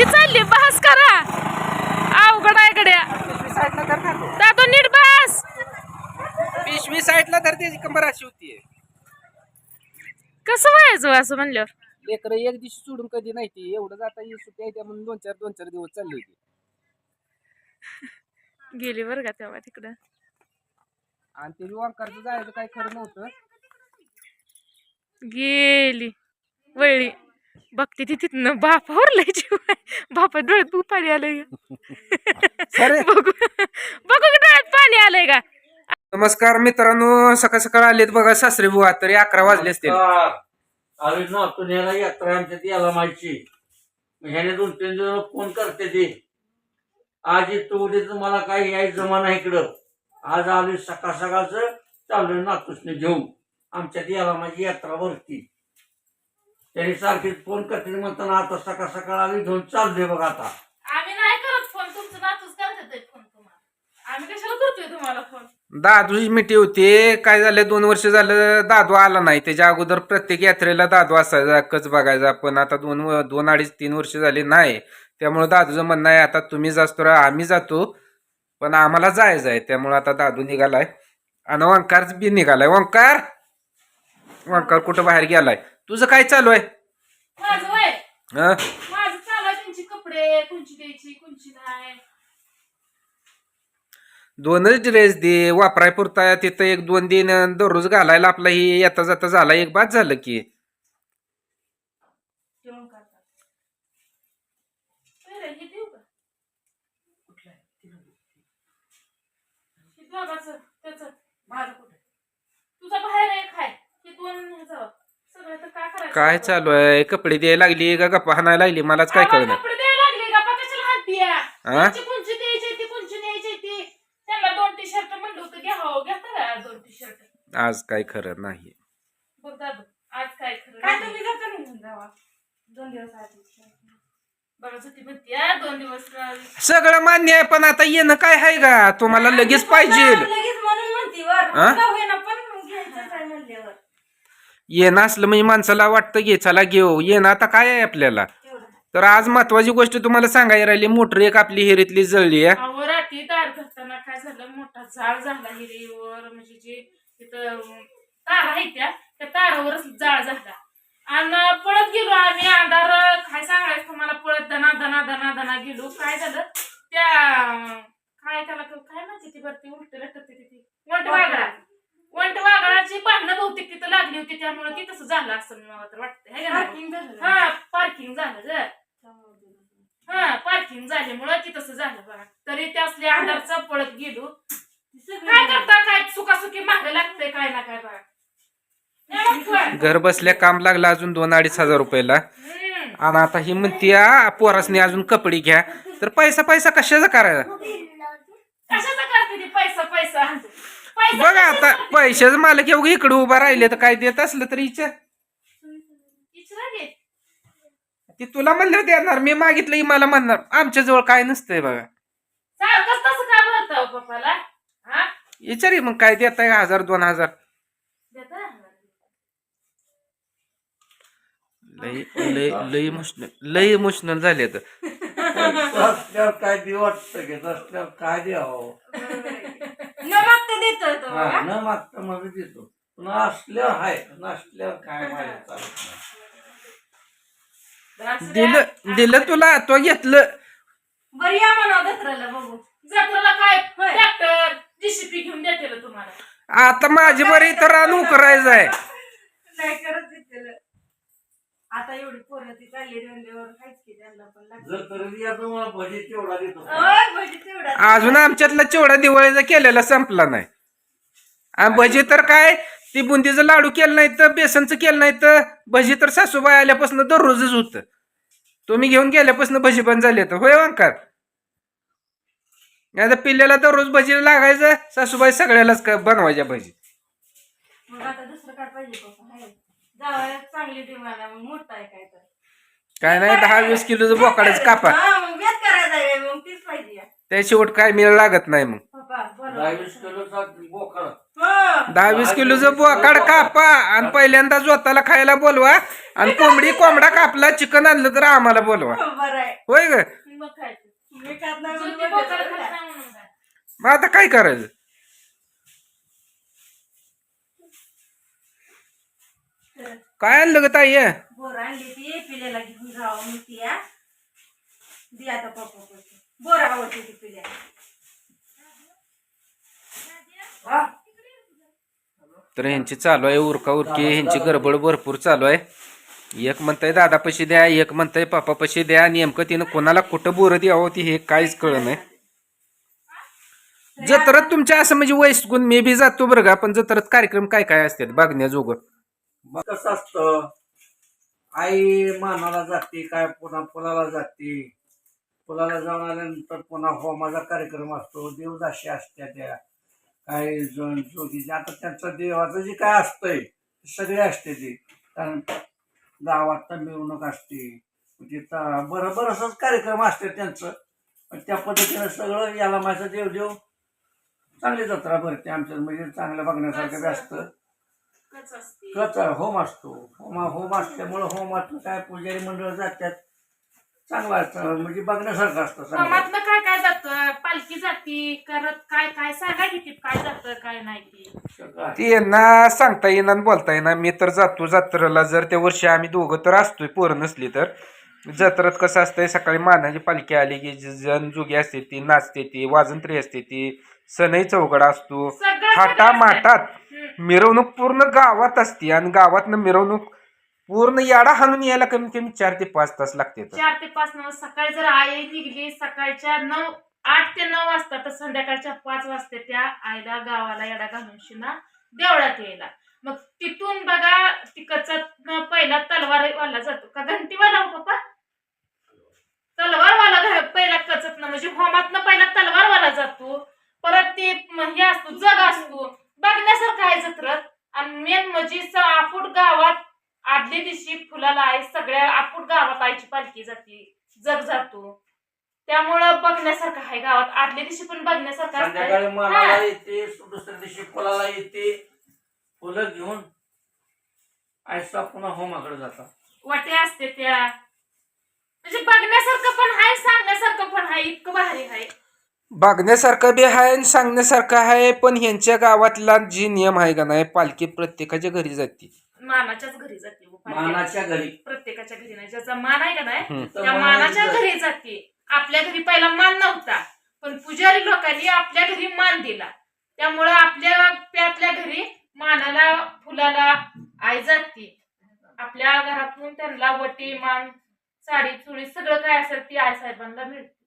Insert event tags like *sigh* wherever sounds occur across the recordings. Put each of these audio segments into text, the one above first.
किती चालली? बस करा. अवघड आहे गड्या. तू. दादू नीट बस पिशवी साईडला धर त्याची कंबर अशी होतीये कसं व्हायचं असं म्हणल्यावर? लेकरं एक दिवशी सोडून कधी नाही ती. एवढं जाता येईल सुट्टी आहे त्या म्हणून दोन चार दोन चार दिवस चालले होते. गेली बरं का तेव्हा तिकडं? आणि ते ओंकारचं जायचं काही खरं नव्हतं. गेली. वळली. बघते ती तिथनं बापावर लय जीव. आहे. बापा डोळ्यात तू पाणी आलंय. बघू. बघू की डोळ्यात पाणी आलंय का? नमस्कार मित्रांनो सकाळ सकाळ आलेत बघा सासरे बुवा तरी अकरा वाजले असतील. आम्ही ना पुण्याला यात्रा आमच्या ती याला माहिती. ह्याने दोन तीन दिवस फोन करते ते. आज येतो उद्या तर मला काही यायचं जमा नाही इकडं. आज आलोय सकाळ सकाळचं चाललोय नातूसने घेऊन. आमच्या ती याला माझी यात्रा भरती. त्याने सारखे फोन करते. म्हणताना आता सकाळ सकाळ आम्ही घेऊन चाललोय बघा आता. आम्ही नाही करत फोन तुमचं नातूच करत फोन तुम्हाला. आम्ही कशाला करतोय तुम्हाला फोन दादूची मिठी होती. काय झालं? दोन वर्ष झालं दादू आला नाही. त्याच्या अगोदर प्रत्येक यात्रेला दादू असायचा कच बघायचा. पण आता दोन व- दोन अडीच तीन वर्ष झाली नाही. त्यामुळे दादूचं म्हणणं आहे आता तुम्ही जास्तो राहा आम्ही जातो. पण आम्हाला जायचं आहे. त्यामुळे आता दादू निघालाय. आणि ओंकार बी निघालाय. ओंकार? ओंकार कुठं बाहेर गेलाय? तुझं काय चालू आहे? माझं वय? हं? माझं चालू आहे त्यांची कपडे कोणची द्यायची कोणची नाही. दोनच ड्रेस दे वापराय पुरता तिथं एक दोन दिन दररोज घालायला आपला ही येता जाता झाला एक बाद झालं की. जेवण करतात. बरं, हे देऊ का? हे दोघाचं, त्याचं. तुझा बाहेर एक आहे हे दोन ह्याचं. काय करायचं? काय चालू आहे? कपडे द्यायला लागली का? गप्पा हाणायला लागली? मलाच काय कळलं? कपडे द्यायला लागले? का? बा कशाला हाणतीय? हा? कोणची कोणची द्यायची ती? कोणची न्यायची ती? त्यांना दोन टी शर्ट म्हणलं होतं. घ्या हो घेता का दोन टी शर्ट आज काय खरं नाही बघ दादू आज काय खरं काय नाही. तुम्ही जाता निघून जावा. दोन दिवस आधी. बघा ती म्हणते "आ, दोन दिवस राहिली." सगळं मान्य आहे पण आता येणं काय आहे का तुम्हाला लगेच पाहिजे. लगेच म्हणून म्हणती वर हा? का होईना पण घ्यायचं काय म्हणल्यावर येणं असलं म्हणजे माणसाला वाटतं घे चला घेऊ. येणं आता काय आहे आपल्याला? तर आज महत्वाची गोष्ट तुम्हाला सांगायला राहिली मोटर एक आपली हिरीतली जळली आहे. अहो, रात्री दार धरताना काय झालं? मोठा झाड झाला हिरेवर म्हणजे जे तिथं अं, तारा आहेत त्या त्या तारावरच जाळ झाला. आणि पळत गेलो आम्ही अंधार काय सांगायचं तुम्हाला? पळत दना दना दना दना गेलो. काय झालं? त्या काय त्याला क- काय म्हणते ती उलट लटकते वंट वागळाची पाहणं बहुतेक तिथं लागली होती त्यामुळे ती तसं झालं असं मला तर वाटतं है झालं. हा पार्किंग झालं ग. हा पार्किंग झाल्यामुळं ती तसं झालं बघा. तरी त्या असल्या अंधारचा पळत गेलो. काय करता काय सुखासुखी मागे लागतंय काय ना काय बघा? घर बसल्या काम लागलं अजून दोन अडीच हजार रुपयाला. आणि आता ही म्हणते "आ, पोरासनी अजून कपडे घ्या. तर पैसा पैसा कशाचा करायचा? कशाचा करते ती पैसा पैसा? बघा आता? पैशाचं मालक एवढं इकडे उभा राहिले तर काय देत असलं तर घे. ती तुला म्हणलं देणार मी मागितलं मला म्हणणार. आमच्या जवळ काय नसतंय बघा. विचारी मग काय देताय? हजार दोन हजार? लय लय लय इमोशनल लय इमोशनल झाले तर रस्त्यावर काय दे वाटतं काय द्यावं देतोय तो हा, बघा. न मागता मध्ये देतो पण असल्यावर आहे नसल्यावर काय माझ्या चालत नाही. तर असं द्या. दिलं दिलं तुला तो घेतलं बरं या म्हणा दसऱ्याला बघू जत्राला काय होय. ट्रॅक्टर जीसीपी घेऊन देते तुम्हाला आता माझी बरी तर रान करायचं आहे काय करत देतेलं. आता एवढी पोरं ती चालली रंगल्यावर काहीच की त्यांना पण लागतं. जर तरी या तुम्हाला भजी तेवढा देतो ओय, भजी तेवढा. अजून आमच्यातला चिवडा दिवाळीचा केलेला संपला नाही आणि भजी तर काय? ती बुंदीचं लाडू केलं नाही तर बेसनचं केलं नाही तर भजी तर सासूबाई आल्यापासून दररोजच होत. तुम्ही घेऊन गेल्यापासून भजी पण झाली तर होय अंकार नाही तर पिल्ल्याला दररोज भजी लागायचं सासूबाई सगळ्यालाच क- बनवायच्या भजी. मग आता दुसरं काय पाहिजे पप्पा हाय. जावया चांगली डिमांड आहे मग मोठा आहे काय तर. काय नाही दहा वीस किलोचं बोकाडच कापा. हा, मग बेत करायचा आहे मग तीच पाहिजे. त्या शेवट काय मिळ लागत नाही मग पप्पा बोला. दहावीस किलोचा बोकड हो. दहा वीस किलोचं बोकाड कापा आणि पहिल्यांदा जोताला खायला बोलवा आणि कोंबडी कोंबडा कापला चिकन आणलं तर आम्हाला बोलवा. बरं आहे. होय ग? मग काय ते. मी खात नाही म्हणून ज्योती म्हणते बोकाड बरं खात का? नाही म्हणून काय. मग आता काय करायचं? काय आणलं ग ताई? बोर आणली ती पिल्याला घेऊन जावं मी ती या दे आता पप्पा बोर आवडते ती पिल्या हा? तर ह्यांची चालू आहे उरका उरकी ह्यांची गडबड भरपूर चालू आहे. एक म्हणताय दादा पैसे द्या एक म्हणताय पापा पैसे द्या. नेमकं तिनं कोणाला कुठं बोरं द्यावं ती हे काहीच कळ नाही. जत्रत तुमच्या असं म्हणजे वैसकून मे बी जातो बरं का पण जत्रत कार्यक्रम काय काय असतात बघण्याजोग? मग कसं असतं? आई मानाला जाते काय पुन्हा पुलाला जाते. पुलाला जाऊन आल्यानंतर पुन्हा होमाचा कार्यक्रम असतो देवदाशी असत्या त्या. काही जण आता त्यांचं देवाचं जे काय असतंय सगळे असते ते. कारण गावात तर मिरवणूक असते. तिथं बरं बरं असंच कार्यक्रम असते त्यांचं. पण त्या पद्धतीनं सगळं याला माझं देव देव चांगली जत्रा भरते आमच्या म्हणजे चांगलं बघण्यासारखं बी असतं. कच होम असतो. होमा होम असल्यामुळं होमात काय पुजारी मंडळ जातात. चांगलं असतं. म्हणजे बघण्यासारखं असतं काय काय जातं? जाती करत काय काय सांगा किती काय जातं काय नाही ते. ती सांगता येईना आणि बोलता येईना. मी तर जातो जत्रेला. जर त्या वर्षी आम्ही दोघं तर असतोय पोरं नसली तर. जत्रेत कसं असतंय सकाळी मानाची पालखी आली की जी जण जुगी असते ती नाचते ती वाजंत्री असते ती सनई चौघडा असतो. सगळं थाटा माटात. मिरवणूक पूर्ण गावात असते आणि गावातनं मिरवणूक पूर्ण याडा हाणून यायला कमीत कमी चार ते पाच तास लागते चार ते पाच नऊ सकाळी जर आई निघली सकाळच्या नऊ आठ ते नऊ वाजता तर संध्याकाळच्या पाच वाजता त्या आईला गावाला येडा घालून शिना देवळात यायला. मग तिथून बघा तिकडचा पहिला तलवारवाला जातो. का घंटीवाला हो पप्पा? तलवारवाला पहिला कचत म्हणजे होमातनं पहिला तलवारवाला जातो. परत ते हे असतो जग असतो. बघण्यासारखं आहे जत्रत. आणि मेन म्हणजे आपूट गावात आदल्या दिवशी फुलाला आहे सगळ्या आपूट गावात आईची पालखी जाते. जग जातो. त्यामुळं बघण्यासारखं आहे गावात आदल्या दिवशी पण बघण्यासारखं संध्याकाळी असतं मानाला हा. येते दुसऱ्या दिवशी फुलाला येते फुलं घेऊन आयसा पुन्हा होमाकडे जातात वाट्या असते त्या म्हणजे बघण्यासारखं पण आहे सांगण्यासारखं पण आहे इतकं भारी आहे बघण्यासारखं बी आहे आणि सांगण्यासारखं आहे पण ह्यांच्या गावातला जे नियम आहे का नाही पालखी प्रत्येकाच्या घरी जाते मानाच्याच घरी जाते हो पालखी. मानाच्या घरी प्रत्येकाच्या घरी नाही ज्याचा मान आहे का नाही हम्म. त्या मानाची मानाच्या जाते. घरी जाते आपल्या घरी पहिला मान नव्हता पण पुजारी लोकांनी आपल्या घरी मान दिला. त्यामुळं आपल्या त्यातल्या घरी मानाला फुलाला आई जाते. आपल्या घरातून त्यांना वटी मान साडी चुडी सगळं काय असेल ती आई साहेबांना मिळते.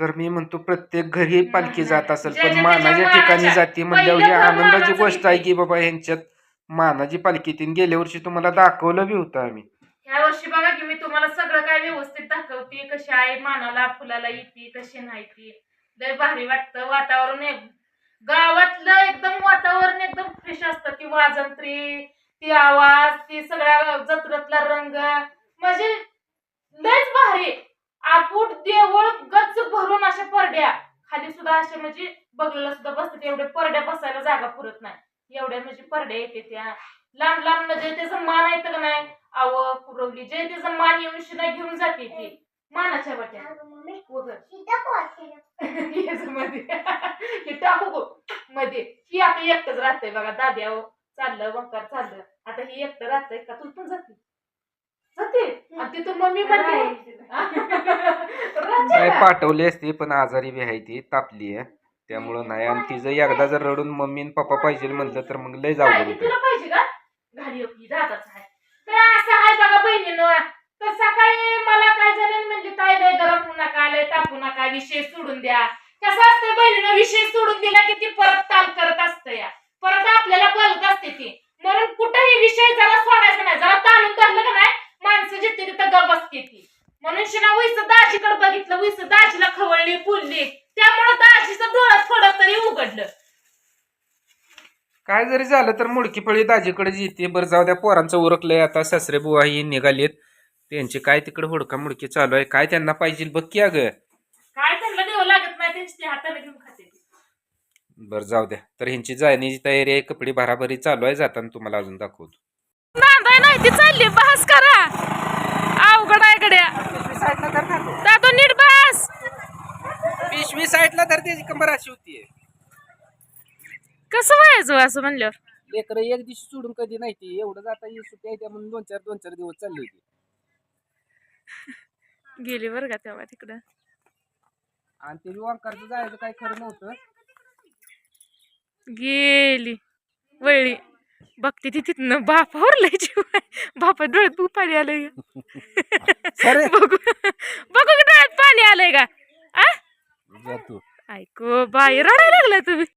तर मी म्हणतो प्रत्येक घरी पालखी जात असेल पण मानाच्या ठिकाणी जाते म्हणल्यावर ही आनंदाची गोष्ट आहे. की बाबा ह्यांच्यात मानाची पालखी तीन गेल्या वर्षी तुम्हाला दाखवलं बी होतं आम्ही. ह्या वर्षी बघा की मी तुम्हाला सगळं काय व्यवस्थित दाखवते. कशी आहे मानाला फुलाला येते कशी नाही ती. लय भारी वाटतं. वातावरण गावातलं एकदम वातावरण एकदम फ्रेश असतं. ती वाजंत्री ती आवाज ती सगळ्या जत्रेतला रंग. म्हणजे लयच भारी. आपूट देवळ गच्च भरून अशा परड्या. खाली सुद्धा असे म्हणजे बघलेलं सुद्धा बसतात. एवढ्या परड्या बसायला जागा पुरत नाही. एवढ्या म्हणजे परड्या येते त्या. लांब लांब म्हणजे त्याचं मान येतं का नाही? आव पुरवली जे त्याचं मान येऊन शिना घेऊन जाते ती. मानाच्या वाट्या वगैरे *laughs* मध्ये. हे टाकू गो. मध्ये. ही आता एकटंच राहतंय बघा दाद्या चाललं वंकार चाललं. आता ही एकटं राहतंय का? तू पण जाते. जाते. आणि तिथून मम्मी *laughs* काय पाठवली असते पण आजारी बी आहे ती. तापली आहे. त्यामुळं नाही. आणि तिचं एकदा जर रडून मम्मी आणि पप्पा पाहिजे म्हणलं तर मग लय जाऊ तिला पाहिजे का? घाली होती जातच आहे. तर असं आहे बघा बहिणीनं तर सकाळी मला काय झालं म्हणजे ताई लय गरम नका लय तापू नका विषय सोडून द्या. कसं असतं बहिणीनं विषय सोडून दिला की ती परत ताल करत असतं या. परत आपल्याला बोलत असते ती. म्हणून कुठेही विषय जरा सोडायचा नाही जरा ताणून धरलं का नाही माणसं जिथे तिथं गप असते ती. म्हणून शिना उईस दाजीकडे बघितलं उईस दाजीला खवळली फुलली. त्यामुळे दाजीचं डोळं थोडं तरी उघडलं. काय जरी झालं तर मुडकी फळी दाजीकडे येते बरं जाऊ द्या पोरांचं उरकलंय आता सासरे बुवा ही निघालेत. त्यांची काय तिकडे हुडका मुडकी चालू आहे? काय त्यांना पाहिजे बघ की अगं. काय त्यांना देऊ लागत नाही त्यांची ती हाताने घेऊन खाते. ती. बरं जाऊ द्या. तर ह्यांची जाण्याची तयारी आहे कपडे भराभरी चालू आहे जाताना तुम्हाला अजून दाखवतो. नांदाय नाही ती चालली. बस करा. अवघड आहे गड्या. नीट बस. पिशवी साईडला तर त्याची कंबर अशी होती कसं व्हायचं असं म्हणल्यावर? लेकरं एक दिवशी सोडून कधी नाही ती. एवढं जाता ही सुट्टी आहे त्या म्हणून दोन चार दोन चार दिवस चालली होती. गेली बरं का तेव्हा तिकडं? आणि ते वांकारचं जायचं काही खरं नव्हतं. गेली. वळली. बघते ती तिथनं. बापावर लय जीव आहे. बापा डोळ्यात तू पाणी आलंय. का खरे बघू. बघू की डोळ्यात पाणी आलंय का? आ? जातो. ऐको बाई रडायला लागला तुम्ही.